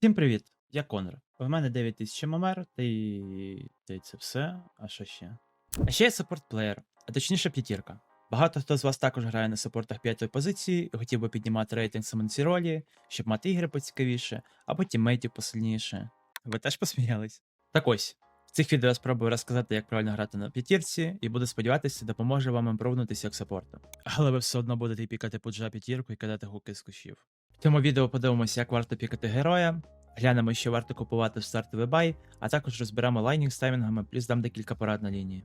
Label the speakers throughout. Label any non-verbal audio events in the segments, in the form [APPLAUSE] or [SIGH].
Speaker 1: Всім привіт! Я Конор. У мене 9000 ММР, та й це все. А що ще? А ще я саппорт-плеєр, а точніше п'ятірка. Багато хто з вас також грає на саппортах п'ятої позиції хотів би піднімати рейтинг саме на цій ролі, щоб мати ігри поцікавіше, або тіммейтів посильніше. Ви теж посміялись? Так ось. В цих відео я спробую розказати, як правильно грати на п'ятірці, і буду сподіватися, допоможе вам імпровнутися як саппорта. Але ви все одно будете пікати пуджа п'ятірку і кидати гуки з кущів. В цьому відео подивимося, як варто пікати героя, глянемо, що варто купувати в стартовий бай, а також розберемо лайнінг з таймінгами, плюс дам декілька порад на лінії.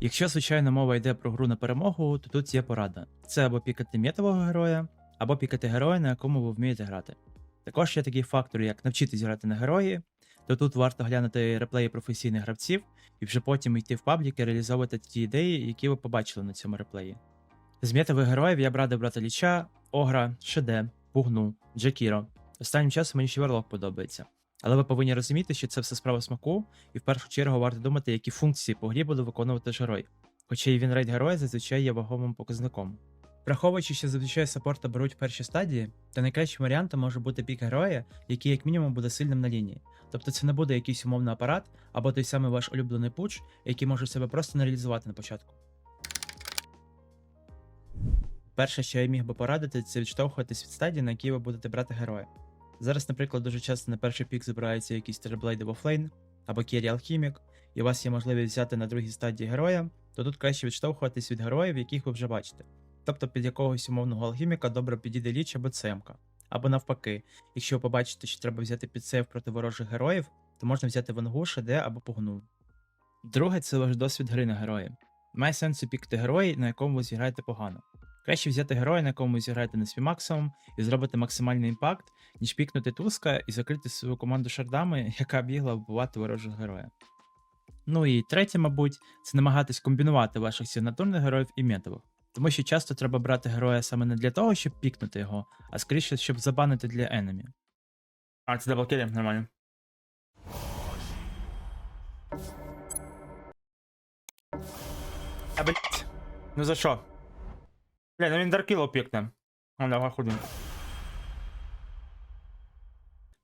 Speaker 1: Якщо, звичайно, мова йде про гру на перемогу, то тут є порада. Це або пікати метового героя, або пікати героя, на якому ви вмієте грати. Також є такі фактори, як навчитись грати на герої, то тут варто глянути реплеї професійних гравців і вже потім йти в паблік і реалізовувати ті ідеї, які ви побачили на цьому реплеї. З метових героїв я б радив брати Ліча, Огра, Шеде, Пугну, Джекіро. Останнім часом мені ще Верлок подобається. Але ви повинні розуміти, що це все справа смаку, і в першу чергу варто думати, які функції по грі буде виконувати ж герой. Хоча і він рейд героя зазвичай є вагомим показником. Враховуючи, що зазвичай саппорта беруть в першій стадії, то найкращим варіантом може бути пік героя, який як мінімум буде сильним на лінії. Тобто це не буде якийсь умовний апарат або той самий ваш улюблений пуч, який може себе просто не реалізувати на початку. Перше, що я міг би порадити, це відштовхуватись від стадії, на якій ви будете брати героя. Зараз, наприклад, дуже часто на перший пік збираються якісь терблейди в офлейн або Кері Алхімік, і у вас є можливість взяти на другій стадії героя, то тут краще відштовхуватись від героїв, яких ви вже бачите. Тобто під якогось умовного алхіміка добре підійде ліч або цемка. Або навпаки, якщо ви побачите, що треба взяти під підсейв проти ворожих героїв, то можна взяти вангу, шеде або погну. Друге, це ваш досвід гри на герої. Має сенсу пікти герої, на якому ви зіграєте погано. Краще взяти героя, на якому зіграєте на свій максимум, і зробити максимальний імпакт, ніж пікнути туска і закрити свою команду шардами, [LAUGHS] яка бігла вбивати ворожого героя. Ну і третє, мабуть, це намагатись комбінувати ваших сигнатурних героїв і метових. Тому що часто треба брати героя саме не для того, щоб пікнути його, а скоріше, щоб забанити для енемі. А, це даблкілі, нормально. А блять. Ну за що? Бля, ну він даркіло пікне. Давай ходимо.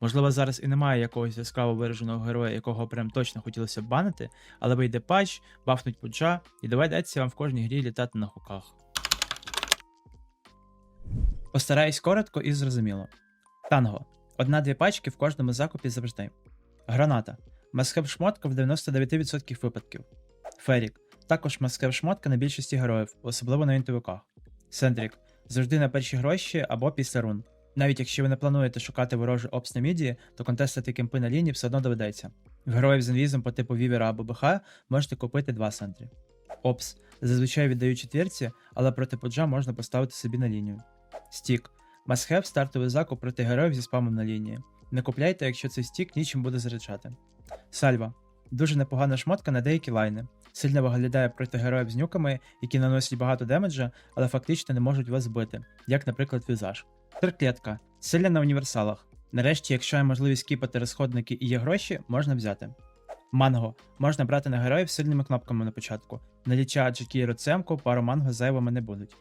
Speaker 1: Можливо, зараз і немає якогось яскраво вираженого героя, якого прям точно хотілося б банити, але вийде патч, бафнуть пуджа, і доведеться вам в кожній грі літати на хуках. Постараюсь коротко і зрозуміло. Танго. Одна-дві пачки в кожному закупі завжди. Граната. Масхеб шмотка в 99% випадків. Ферік. Також масхеб шмотка на більшості героїв, особливо на інтовиках. Сендрік. Завжди на перші гроші або після рун. Навіть якщо ви не плануєте шукати ворожий опс на міді, то контестити кемпи на лінії все одно доведеться. В героїв з інвізом по типу Вівера або БХ можете купити два сентрі. Опс. Зазвичай віддають четвірці, але проти пуджа можна поставити собі на лінію. Стік. Масхев стартовий закуп проти героїв зі спамом на лінії. Не купляйте, якщо цей стік нічим буде заряджати. Сальва. Дуже непогана шмотка на деякі лайни. Сильно виглядає проти героїв з нюками, які наносять багато демеджа, але фактично не можуть вас збити, як, наприклад, візаж. Триклетка. Сильна на універсалах. Нарешті, якщо є можливість кіпати розходники і є гроші, можна взяти. Манго. Можна брати на героїв сильними кнопками на початку. На ліча Джекіру Цемку пару манго зайвими не будуть.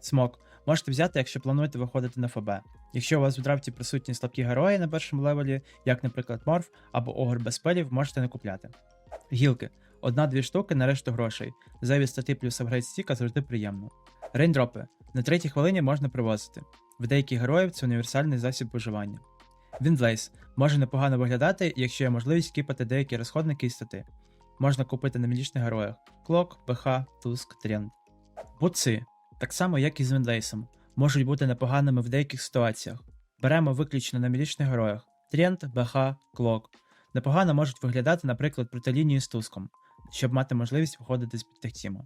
Speaker 1: Смок. Можете взяти, якщо плануєте виходити на ФБ. Якщо у вас в драфті присутні слабкі герої на першому левелі, як, наприклад, Морф або Огр без спелів, можете не купляти. Гілки. Одна-дві штуки на решту грошей. Зайві стати плюс апгрейд стіка завжди приємно. Рейндропи. На третій хвилині можна привозити. В деяких героїв це універсальний засіб виживання. Віндлейс може непогано виглядати, якщо є можливість кіпати деякі розходники і стати. Можна купити на мілічних героях: Клок, ПХ, Туск, Тренд. Буци, так само як і з Віндлейсом, можуть бути непоганими в деяких ситуаціях. Беремо виключно на мілічних героях: Тренд, БХ, Клок. Непогано можуть виглядати, наприклад, проти лінії з Туском, щоб мати можливість виходити з під техтіму.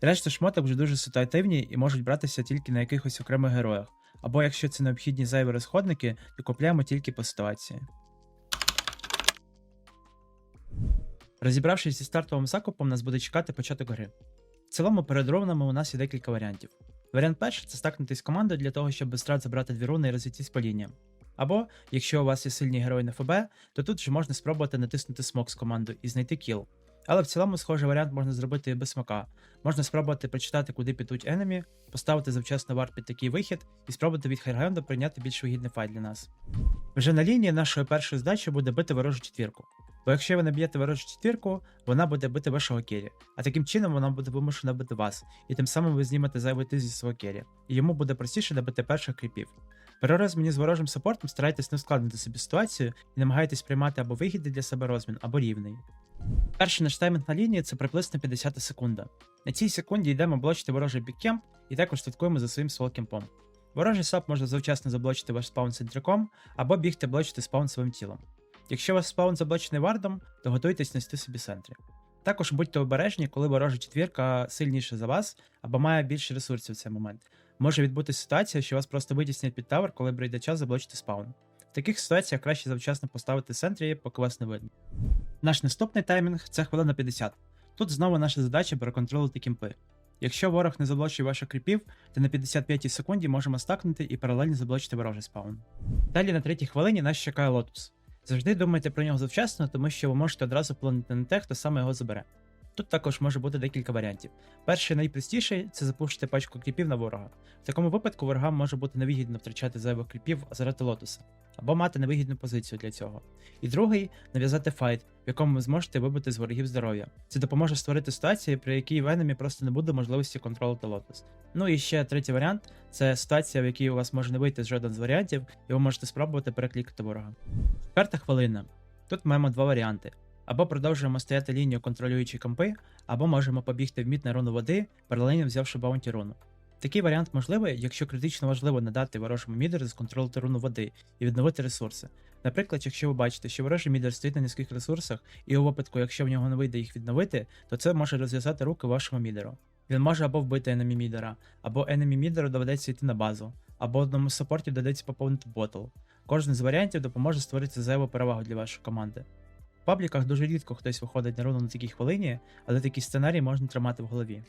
Speaker 1: Решта шмоток вже дуже ситуативні і можуть братися тільки на якихось окремих героях, або якщо це необхідні зайві розходники, то купляємо тільки по ситуації. Розібравшись зі стартовим закупом, нас буде чекати початок гри. В цілому перед рунами у нас є декілька варіантів. Варіант перший це стакнутись командою для того, щоб без страт забрати дві руни і розійтись по лініям. Або, якщо у вас є сильні герої на ФБ, то тут вже можна спробувати натиснути смок з командою і знайти кіл. Але в цілому схожий варіант можна зробити і без смака. Можна спробувати прочитати, куди підуть енемі, поставити завчасно варт під такий вихід і спробувати від хайграунду прийняти більш вигідний файт для нас. Вже на лінії нашої першої здачі буде бити ворожу четвірку. Бо якщо ви наб'єте ворожу четвірку, вона буде бити вашого керрі, а таким чином вона буде вимушена бити вас, і тим самим ви знімете зайвий тиск зі свого керрі, і йому буде простіше добити перших кріпів. При розміні з ворожим саппортом старайтесь не ускладнити собі ситуацію і намагайтесь приймати або вигідний для себе розмін, або рівний. Перший наш таймінг на лінії це приблизно 50 секунда. На цій секунді йдемо блочити ворожий біккемп і також слідкуємо за своїм солокемпом. Ворожий сап може завчасно заблочити ваш спаун центриком або бігти блочити спаун своїм тілом. Якщо у вас спаун заблочений вардом, то готуйтесь нести собі центрі. Також будьте обережні, коли ворожа четвірка сильніша за вас або має більше ресурсів в цей момент. Може відбутися ситуація, що вас просто витіснять під тавер, коли прийде час заблочити спаун. В таких ситуаціях краще завчасно поставити центрі, поки вас не видно. Наш наступний таймінг це хвилина 50. Тут знову наша задача переконтролити кімпи. Якщо ворог не заблочує ваших кріпів, то на 55 секунді можемо стакнути і паралельно заблочити ворожий спаун. Далі на третій хвилині нас чекає лотус. Завжди думайте про нього завчасно, тому що ви можете одразу вплинути на те, хто саме його забере. Тут також може бути декілька варіантів. Перший найпростіший це запушити пачку кріпів на ворога. В такому випадку ворогам може бути невигідно втрачати зайвих кріпів заради лотуса, або мати невигідну позицію для цього. І другий нав'язати файт, в якому ви зможете вибити з ворогів здоров'я. Це допоможе створити ситуацію, при якій в енемі просто не буде можливості контролити лотус. Ну і ще третій варіант це ситуація, в якій у вас може не вийти з жоден з варіантів, і ви можете спробувати переклікати ворога. Карта хвилина. Тут маємо два варіанти. Або продовжуємо стояти лінію контролюючи компи, або можемо побігти в мід на руну води, паралельно взявши баунті руну. Такий варіант можливий, якщо критично важливо надати ворожому мідеру сконтролити руну води і відновити ресурси. Наприклад, якщо ви бачите, що ворожий мідер стоїть на низьких ресурсах, і у випадку, якщо в нього не вийде їх відновити, то це може розв'язати руки вашому мідеру. Він може або вбити енемі мідера, або енемі мідеру доведеться йти на базу, або одному з саппортів доведеться поповнити ботл. Кожен з варіантів допоможе створити зайву перевагу для вашої команди. В пабліках дуже рідко хтось виходить на руну на такій хвилині, але такий сценарій можна тримати в голові.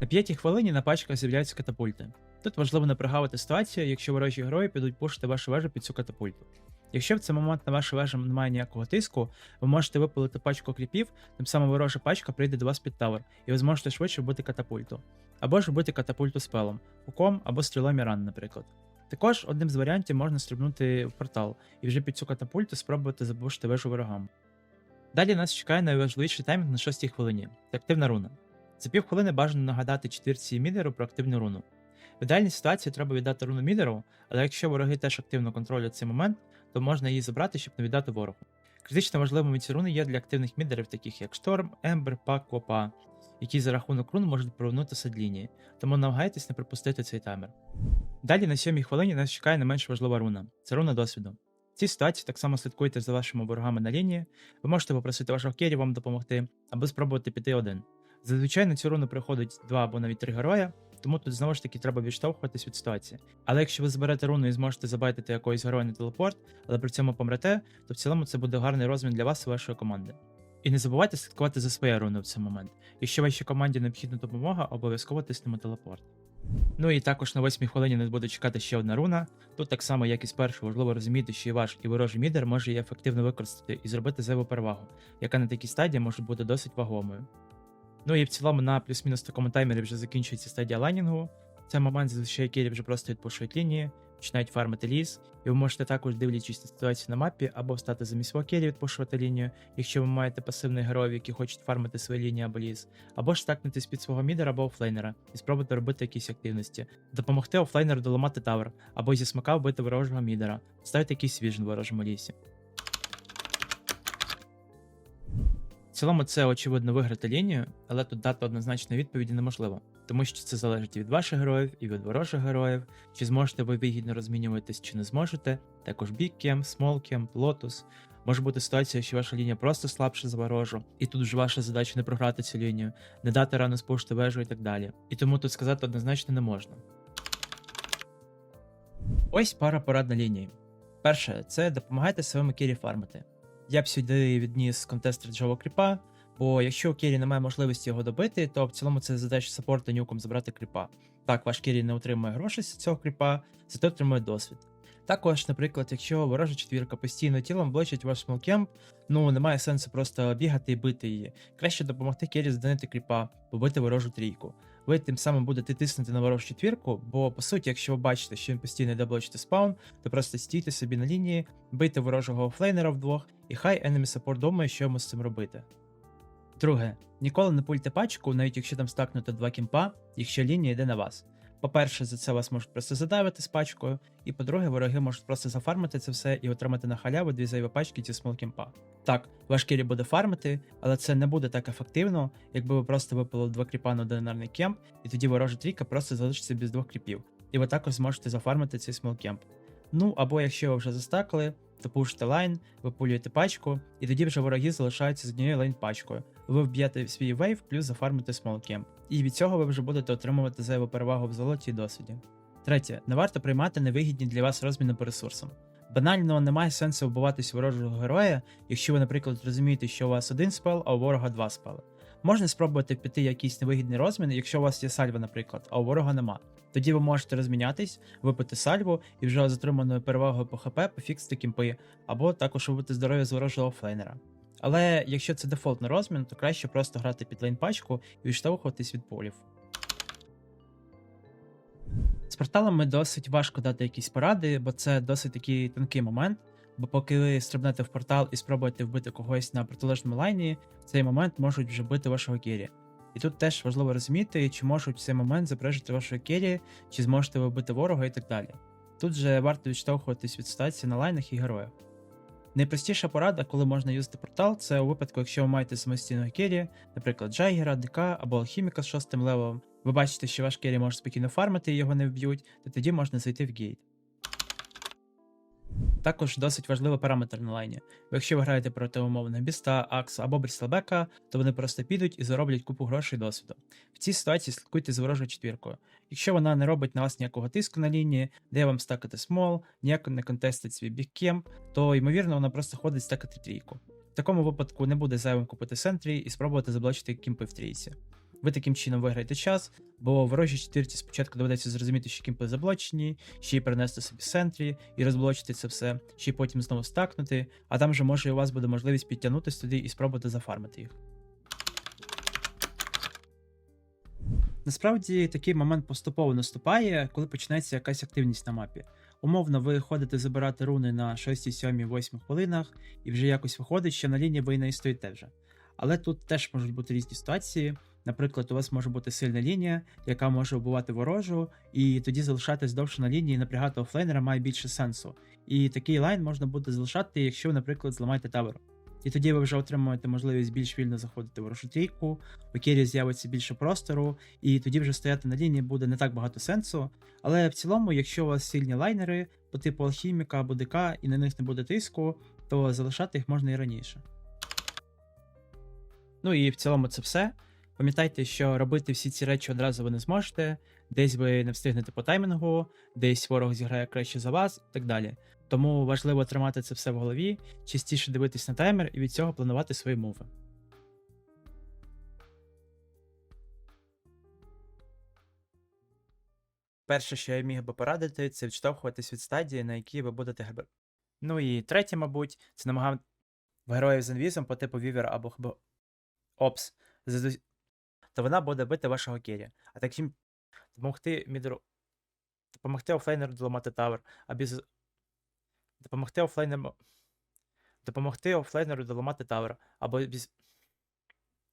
Speaker 1: На п'ятій хвилині на пачках з'являються катапульти. Тут важливо не прогавити ситуацію, якщо ворожі герої підуть пушити вашу вежу під цю катапульту. Якщо в цей момент на вашу вежу немає ніякого тиску, ви можете випалити пачку кріпів, тим самим ворожа пачка прийде до вас під тавер, і ви зможете швидше вбити катапульту. Або ж вбити катапульту спелом, хуком або стрілом Міран, наприклад. Також одним з варіантів можна стрибнути в портал і вже під цю катапульту спробувати забушити вежу ворогам. Далі нас чекає найважливіший таймінг на 6 хвилині це активна руна. За півхвилини бажано нагадати четвірці мідеру про активну руну. В ідеальній ситуації треба віддати руну мідеру, але якщо вороги теж активно контролюють цей момент, то можна її забрати, щоб не віддати ворогу. Критично важливими ці руни є для активних мідерів, таких як Шторм, Ембер, Пак, Копа, які за рахунок рун можуть повернутися з лінії, тому намагайтесь не пропустити цей таймер. Далі на сьомій хвилині нас чекає не менш важлива руна це руна досвіду. В цій ситуації так само слідкуйте за вашими ворогами на лінії, ви можете попросити вашого кері вам допомогти, або спробувати піти один. Зазвичай на цю руну приходить два або навіть три героя, тому тут знову ж таки треба відштовхуватись від ситуації. Але якщо ви заберете руну і зможете забайтити якогось героя на телепорт, але при цьому помрете, то в цілому це буде гарний розмін для вас і вашої команди. І не забувайте слідкувати за своєю руною в цей момент. Якщо вашій команді необхідна допомога, обов'язково тиснемо телепорт. Ну і також на восьмій хвилині нас буде чекати ще одна руна. Тут так само, як і спершу, важливо розуміти, що і ваш і ворожий мідер може її ефективно використати і зробити зайву перевагу, яка на такій стадії може бути досить вагомою. Ну і в цілому на плюс-мінус такому таймері вже закінчується стадія лайнінгу. Це момент зазвичай який вже просто відпушують лінії, починають фармити ліс, і ви можете також, дивлячись на ситуацію на мапі, або встати замість свого кері, відпушувати лінію, якщо ви маєте пасивних героїв, які хочуть фармити свої лінії або ліс, або ж стакнутись під свого мідера або офлейнера і спробувати робити якісь активності, допомогти офлейнеру доламати тавер, або зі смака вбити ворожого мідера, ставити якийсь віжн в ворожому лісі. Цілому це очевидно виграти лінію, але тут дати однозначної відповіді неможливо, тому що це залежить від ваших героїв, і від ворожих героїв, чи зможете ви вигідно розмінюватись, чи не зможете. Також біккем, смолкем, лотус. Може бути ситуація, що ваша лінія просто слабша за ворожу, і тут вже ваша задача не програти цю лінію, не дати рано спушити вежу і так далі. І тому тут сказати однозначно не можна. Ось пара порад на лінії. Перше, це допомагайте своєму кері фармити. Я б сюди відніс контест реджового кріпа, бо якщо Кері немає можливості його добити, то в цілому це задача саппорта нюком забрати кріпа. Так, ваш Кері не отримує грошей з цього кріпа, зате отримує досвід. Також, наприклад, якщо ворожа четвірка постійно тілом блочить ваш смолкемп, ну немає сенсу просто бігати і бити її. Краще допомогти Кері здонити кріпа, побити ворожу трійку. Ви тим самим будете тиснути на ворожу четвірку, бо по суті, якщо ви бачите, що він постійно йде блочити спаун, то просто стійте собі на лінії, бийте ворожого офлейнера вдвох, і хай enemy support думає, що йому з цим робити. Друге, ніколи не пульте пачку, навіть якщо там стакнуто два кімпа, якщо лінія йде на вас. По-перше, за це вас можуть просто задавити з пачкою, і по-друге, вороги можуть просто зафармити це все і отримати на халяву дві зайві пачки зі смолкімпа. Так, ваш кері буде фармити, але це не буде так ефективно, якби ви просто випили два кріпа на одинарний кемп, і тоді ворожа трійка просто залишиться без двох кріпів, і ви також зможете зафармити цей смолкемп. Ну або якщо ви вже застакали, то пушите лайн, випулюєте пачку, і тоді вже вороги залишаються з однією лайн пачкою. Ви вб'єте свій вейв, плюс зафармите смолкемп. І від цього ви вже будете отримувати зайву перевагу в золоті і досвіді. Третє, не варто приймати невигідні для вас розміни по ресурсам. Банально немає сенсу вбиватись ворожого героя, якщо ви, наприклад, розумієте, що у вас один спел, а у ворога два спели. Можна спробувати піти якийсь невигідний розмін, якщо у вас є сальва, наприклад, а у ворога нема. Тоді ви можете розмінятись, випити сальву і вже з отриманою перевагою по ХП пофіксити кімпи, або також вибити здоров'я з ворожого флейнера. Але якщо це дефолтний розмін, то краще просто грати під лейн пачку і відштовхуватись від полів. З порталами досить важко дати якісь поради, бо це досить такий тонкий момент. Бо поки ви стрибнете в портал і спробуєте вбити когось на протилежному лайні, в цей момент можуть вже бити вашого кері. І тут теж важливо розуміти, чи можуть в цей момент заперечити вашого кері, чи зможете ви вбити ворога і так далі. Тут же варто відштовхуватись від ситуації на лайнах і героях. Найпростіша порада, коли можна юзати портал, це у випадку, якщо ви маєте самостійного керрі, наприклад, Джайгера, ДК або Алхіміка з шостим левелом, ви бачите, що ваш кері може спокійно фармити і його не вб'ють, то тоді можна зайти в гейт. Також досить важливий параметр на лайні. Бо якщо ви граєте проти умовного Біста, Акса або Брістелбека, то вони просто підуть і зароблять купу грошей досвіду. В цій ситуації слідкуйте з ворожою четвіркою. Якщо вона не робить на вас ніякого тиску на лінії, де вам стакати смол, ніяк не контестить свій біккем, то ймовірно вона просто ходить стакати трійку. В такому випадку не буде зайвим купити сентрі і спробувати заблочити кімпи в трійці. Ви таким чином виграєте час, бо ворожій четвірці спочатку доведеться зрозуміти, що кімпи заблочені, ще й перенести собі сентрі і розблочити це все, ще й потім знову стакнути, а там же може і у вас буде можливість підтягнутися туди і спробувати зафармити їх. Насправді такий момент поступово наступає, коли починається якась активність на мапі. Умовно, ви ходите забирати руни на 6, 7, 8 хвилинах, і вже якось виходить, що на лінії ви і не стоїте вже. Але тут теж можуть бути різні ситуації. Наприклад, у вас може бути сильна лінія, яка може вбивати ворожу, і тоді залишатись довше на лінії і напрягати офлейнера має більше сенсу. І такий лайн можна буде залишати, якщо, наприклад, зламаєте тавер. І тоді ви вже отримуєте можливість більш вільно заходити в ворожу трійку, у кері з'явиться більше простору, і тоді вже стояти на лінії буде не так багато сенсу. Але в цілому, якщо у вас сильні лайнери по типу алхіміка або ДК, і на них не буде тиску, то залишати їх можна і раніше. Ну і в цілому це все. Пам'ятайте, що робити всі ці речі одразу ви не зможете, десь ви не встигнете по таймінгу, десь ворог зіграє краще за вас і так далі. Тому важливо тримати це все в голові, частіше дивитись на таймер і від цього планувати свої мови. Перше, що я міг би порадити, це відштовхуватись від стадії, на якій ви будете граб... Ну і третє, мабуть, це намагав героїв з інвізом по типу Вівера або хб... Опс. То вона буде бити вашого кері. А таким допомогти мідру. Допомогти офлейнеру доламати тавер, а без. Допомогти офлейнеру. Допомогти офлейнеру доламати тавер, або без.